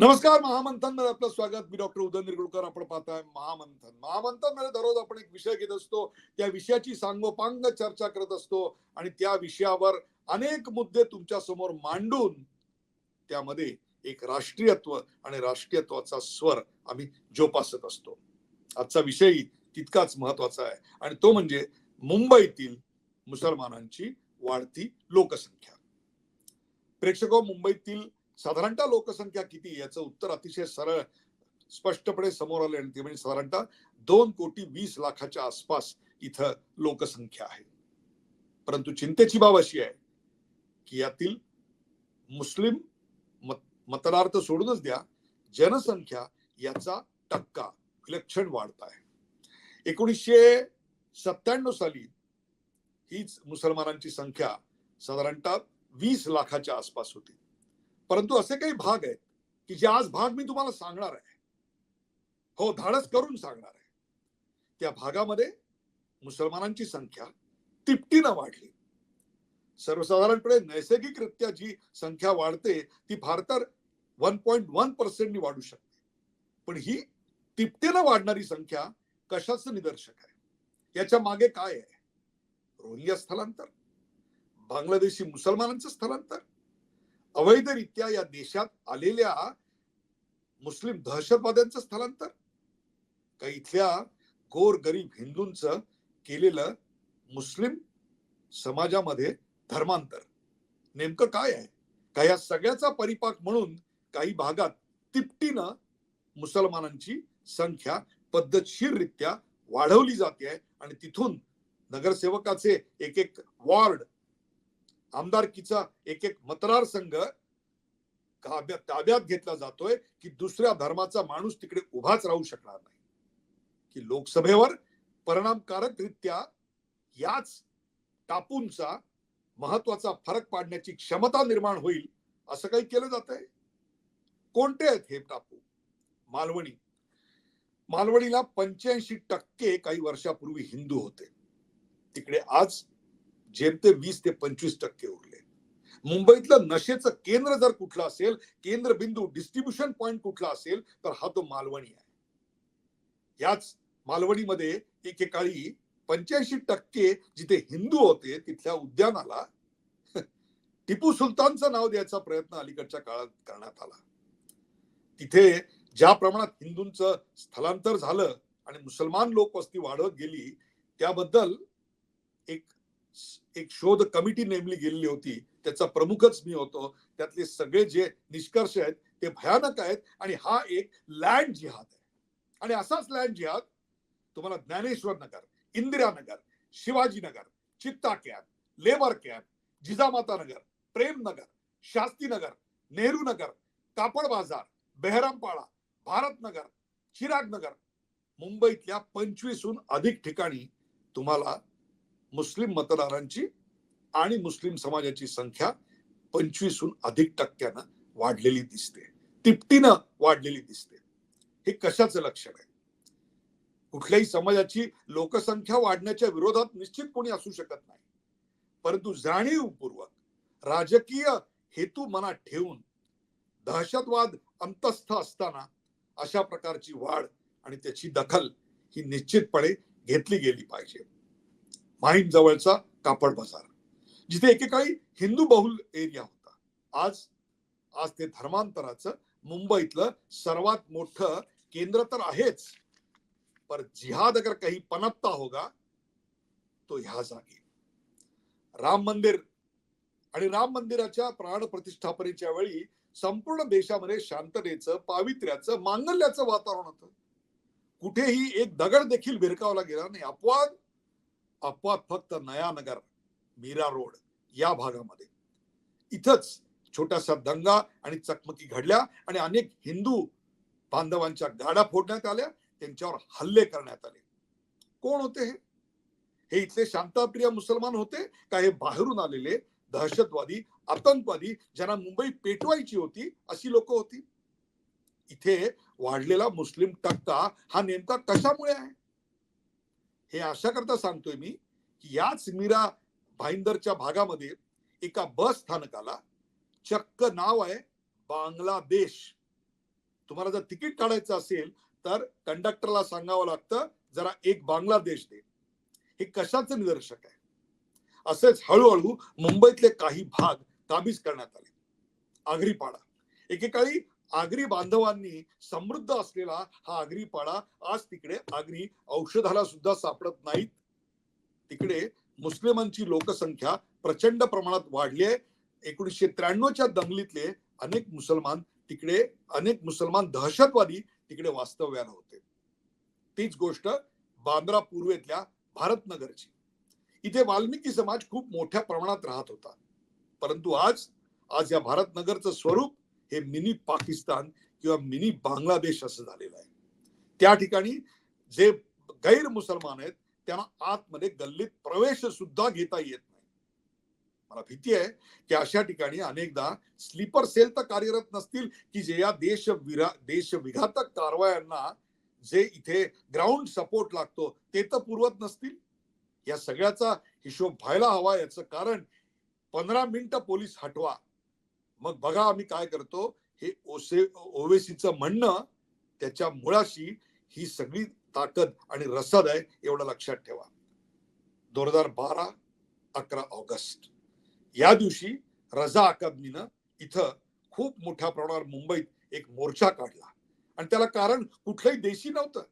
नमस्कार महामंथनमध्ये आपलं स्वागत. मी डॉक्टर उदय निरगुडकर आपण पाहताय महामंथन. महामंथनमध्ये दररोज आपण एक विषय घेत असतो. त्या विषयाची सांगोपांग चर्चा करत असतो आणि त्या विषयावर अनेक मुद्दे तुमच्यासमोर मांडून त्यामध्ये एक राष्ट्रीयत्व आणि राष्ट्रीयत्वाचा स्वर आम्ही जोपासत असतो. आजचा विषय तितकाच महत्त्वाचा आहे आणि तो म्हणजे मुंबईतील मुसलमानांची वाढती लोकसंख्या. प्रेक्षक हो, मुंबईतील साधारणतः लोकसंख्या किती याचं उत्तर अतिशय सरळ स्पष्टपणे समोर आले आणि ते म्हणजे साधारणतः दोन कोटी वीस लाखाच्या आसपास इथं लोकसंख्या आहे. परंतु चिंतेची बाब अशी आहे की यातील मुस्लिम मत मतदार तर सोडूनच द्या जनसंख्या याचा टक्का विलक्षण वाढत आहे. एकोणीसशे सत्त्याण्णव साली हीच मुसलमानांची संख्या साधारणतः वीस लाखाच्या आसपास होती. परंतु असे काही भाग आहेत की जे आज भाग मी तुम्हाला सांगणार आहे. हो धाडस करून सांगणार आहे. त्या भागामध्ये मुसलमानांची संख्या तिपटीनं वाढली. सर्वसाधारणपणे नैसर्गिकरित्या जी संख्या वाढते ती फार तर वन पॉईंट वन पर्सेंटनी वाढू शकते. पण ही तिपटीनं वाढणारी संख्या कशाचं निदर्शक आहे? याच्या मागे काय आहे? रोहिंग्या स्थलांतर? बांगलादेशी मुसलमानांचं स्थलांतर? अवैधरित्या या देशात आलेल्या मुस्लिम दहशतवाद्यांचं स्थलांतर? का इथल्या गोर गरीब हिंदूंचं केलेलं मुस्लिम समाजामध्ये धर्मांतर? नेमकं काय आहे? का या सगळ्याचा परिपाक म्हणून काही भागात तिपटीनं मुसलमानांची संख्या पद्धतशीररित्या वाढवली जाते आहे आणि तिथून नगरसेवकाचे एक एक वॉर्ड आमदारकीचा एक एक मतदारसंघ ताब्यात ताब्यात घेतला जातोय की दुसऱ्या धर्माचा माणूस तिकडे उभाच राहू शकणार नाही. की लोकसभेवर परिणामकारकरित्या याच टापूंचा महत्त्वाचा फरक पाडण्याची क्षमता निर्माण होईल असं काही केलं जात आहे कोणते आहेत हे टापू? मालवणी. मालवणीला पंच्याऐंशी टक्के काही वर्षापूर्वी हिंदू होते. तिकडे आज जेमते वीस ते पंचवीस टक्के उरले. मुंबईतलं नशेचं केंद्र जर कुठलं असेल केंद्रबिंदू डिस्ट्रीब्युशन पॉइंट कुठला असेल तर हा तो मालवणी आहे. याच मालवणीमध्ये एकेकाळी पंच्याऐंशी टक्के जिथे हिंदू होते तिथल्या उद्यानाला टिपू सुलतानचं नाव द्यायचा प्रयत्न अलीकडच्या काळात करण्यात आला. तिथे ज्या प्रमाणात हिंदूंचं स्थलांतर झालं आणि मुसलमान लोकवस्ती वाढत गेली त्याबद्दल एक एक शोध कमिटी नेमली गेलेली होती. त्याचा प्रमुखच मी होतो. त्यातले सगळे जे निष्कर्ष आहेत ते भयानक आहेत आणि हा एक लँड जिहाद आहे. आणि असाच लँड जिहाद तुम्हाला Dnyaneshwar Nagar Indiranagar Shivajinagar Chitta camp labour camp Jijamata Nagar Premnagar Shastinagar Nehru Nagar Kapad Bazar Behrampada Bharat Nagar चिरागनगर मुंबईतल्या पंचवीसहून अधिक ठिकाणी तुम्हाला मुस्लिम मतदारांची आणि मुस्लिम समाजाची संख्या पंचवीसहून अधिक टक्क्यानं वाढलेली दिसते. तिपटीनं वाढलेली दिसते. हे कशाचं लक्षण आहे? कुठल्याही समाजाची लोकसंख्या वाढण्याच्या विरोधात निश्चित कोणी असू शकत नाही. परंतु जाणीवपूर्वक राजकीय हेतू मनात ठेवून दहशतवाद अंतस्थ असताना अशा प्रकारची वाढ आणि त्याची दखल ही निश्चितपणे घेतली गेली पाहिजे. माहीम जवळचा कापड बाजार जिथे एकेकाळी हिंदू बहुल एरिया होता. आज आज ते धर्मांतराचं मुंबईतलं सर्वात मोठं केंद्र तर आहेच पर जिहाद अगर काही पनपता होगा तो ह्या जागी. राम मंदिर आणि राम मंदिराच्या प्राण प्रतिष्ठापनेच्या वेळी संपूर्ण देशामध्ये शांततेचं पावित्र्याचं मांगल्याचं वातावरण होतं. कुठेही एक दगड देखील भिरकावला गेला नाही. अपवाद अपवाद फक्त नयानगर मीरा रोड या भागामध्ये. इथंच छोटासा दंगा आणि चकमकी घडल्या आणि अनेक हिंदू बांधवांच्या गाड्या फोडण्यात आल्या त्यांच्यावर हल्ले करण्यात आले. कोण होते हे? हे इथले शांताप्रिय मुसलमान होते का हे बाहेरून आलेले दहशतवादी आतंकवादी ज्यांना मुंबई पेटवायची होती अशी लोक होती? इथे वाढलेला मुस्लिम टक्का हा नेमका कशामुळे आहे? हे अशा करता सांगतोय मी की याच मीरा भाईंदरच्या भागामध्ये एका बस स्थानकाला चक्क नाव आहे बांगलादेश. तुम्हाला जर तिकीट काढायचं असेल तर कंडक्टरला सांगावं लागतं जरा एक बांगलादेश दे. हे कशाचं निदर्शक आहे? असेच हळूहळू मुंबईतले काही भाग काबीज करण्यात आले. आगरीपाडा एकेकाळी आगरी बांधवांनी समृद्ध असलेला हा आगरी पाडा आज तिकडे आगरी औषधाला सुद्धा सापडत नाहीत. तिकडे मुस्लिमांची लोकसंख्या प्रचंड प्रमाणात वाढली आहे. एकोणीसशे त्र्याण्णवच्या दंगलीतले अनेक मुसलमान तिकडे अनेक मुसलमान दहशतवादी तिकडे वास्तव्याला होते. तीच गोष्ट बांद्रा पूर्वेतल्या भारतनगरची. इथे वाल्मिकी समाज खूप मोठ्या प्रमाणात राहत होता. परंतु आज आज या भारतनगरचं स्वरूप हे मिनी पाकिस्तान किंवा मिनी बांगलादेश असं झालेलं आहे. त्या ठिकाणी जे गैर मुसलमान आहेत त्यांना आतमध्ये गल्लीत प्रवेश सुद्धा घेता येत नाही. मला भीती आहे की अशा ठिकाणी अनेकदा स्लीपर सेल तर कार्यरत नसतील की जे या देश विरा देश विघातक कारवायांना जे इथे ग्राउंड सपोर्ट लागतो ते तर पुरवत नसतील? या सगळ्याचा हिशोब व्हायला हवा याचं कारण पंधरा मिनिटं पोलीस हटवा. मग बघा आम्ही काय करतो. हे ओसे ओवेसीचं म्हणणं त्याच्या मुळाशी ही सगळी ताकद आणि रसद आहे एवढं लक्षात ठेवा. दोन हजार बारा अकरा ऑगस्ट. या दिवशी रजा अकादमीनं इथं खूप मोठ्या प्रमाणावर मुंबईत एक मोर्चा काढला. आणि त्याला कारण कुठलंही देशी नव्हतं.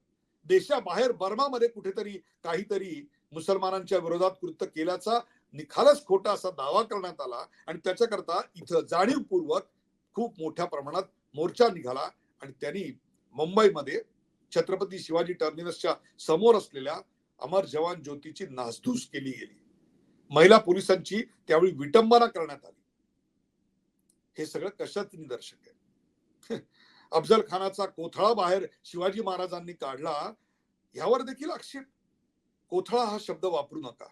देशाबाहेर बर्मामध्ये कुठेतरी काहीतरी मुसलमानांच्या विरोधात कृत्य केल्याचा निखालच खोटा असा दावा करण्यात आला आणि त्याच्याकरता इथं जाणीवपूर्वक खूप मोठ्या प्रमाणात मोर्चा निघाला आणि त्यांनी मुंबईमध्ये छत्रपती शिवाजी टर्मिनसच्या समोर असलेल्या अमर जवान ज्योतीची नासधूस केली गेली. महिला पोलिसांची त्यावेळी विटंबना करण्यात आली. हे सगळं कशात निदर्शक आहे? अफजल खानाचा कोथळा बाहेर शिवाजी महाराजांनी काढला यावर देखील आक्षेप. कोथळा हा शब्द वापरू नका.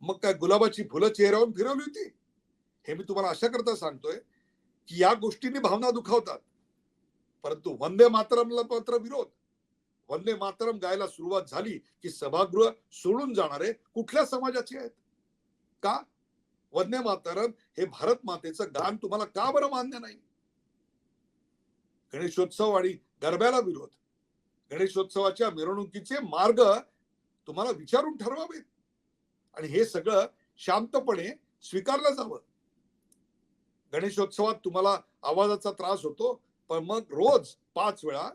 मग काय गुलाबाची फुलं चेहऱ्यावरून फिरवली होती? हे मी तुम्हाला अशा करता सांगतोय की या गोष्टींनी भावना दुखावतात. परंतु वंदे मातरमला मात्र विरोध. वंदे मातरम गायला सुरुवात झाली की सभागृह सोडून जाणारे कुठल्या समाजाचे आहेत? का? वंदे मातरम हे भारत मातेचं गान तुम्हाला का बरं मान्य नाही? गणेशोत्सव आणि गरब्याला विरोध. गणेशोत्सवाच्या मिरवणुकीचे मार्ग तुम्हाला विचारून ठरवावेत. आणि हे सगळं शांतपणे स्वीकारलं जावं. गणेशोत्सवात तुम्हाला आवाजाचा त्रास होतो पण मग रोज पाच वेळा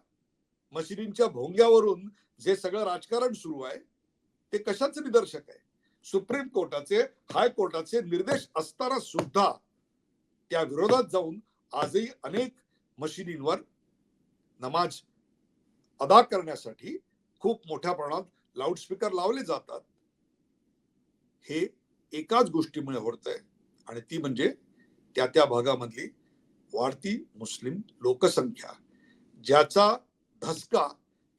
मशिदींच्या भोंग्यावरून जे सगळं राजकारण सुरू आहे ते कशाचं निदर्शक आहे? सुप्रीम कोर्टाचे हायकोर्टाचे निर्देश असताना सुद्धा त्या विरोधात जाऊन आजही अनेक मशिदींवर नमाज अदा करण्यासाठी खूप मोठ्या प्रमाणात लाऊडस्पीकर लावले जातात. हे एकाच गोष्टीमुळे होत आहे आणि ती म्हणजे त्या त्या भागामधली वाढती मुस्लिम लोकसंख्या ज्याचा धसका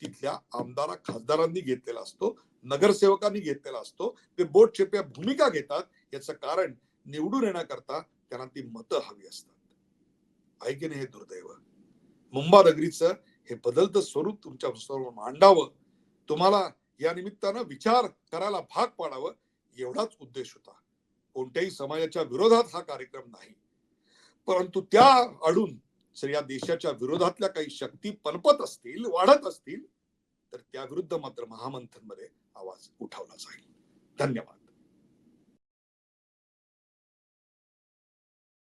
तिथल्या आमदारा खासदारांनी घेतलेला असतो नगरसेवकांनी घेतलेला असतो. ते बोट छेप्या भूमिका घेतात. याचं कारण निवडून येण्याकरता त्यांना ती मतं हवी असतात. आहे की नाही हे दुर्दैव? मुंबा नगरीचं हे बदलतं स्वरूप तुमच्यासमोर मांडावं. तुम्हाला या निमित्तानं विचार करायला भाग पाडावं. एवढाच उद्देश होता. कोणत्याही समाजाच्या विरोधात हा कार्यक्रम नाही. परंतु त्या अडून जर या देशाच्या विरोधातल्या काही शक्ती पनपत असतील वाढत असतील तर त्या विरुद्ध मात्र महामंथनमध्ये आवाज उठवला जाईल. धन्यवाद.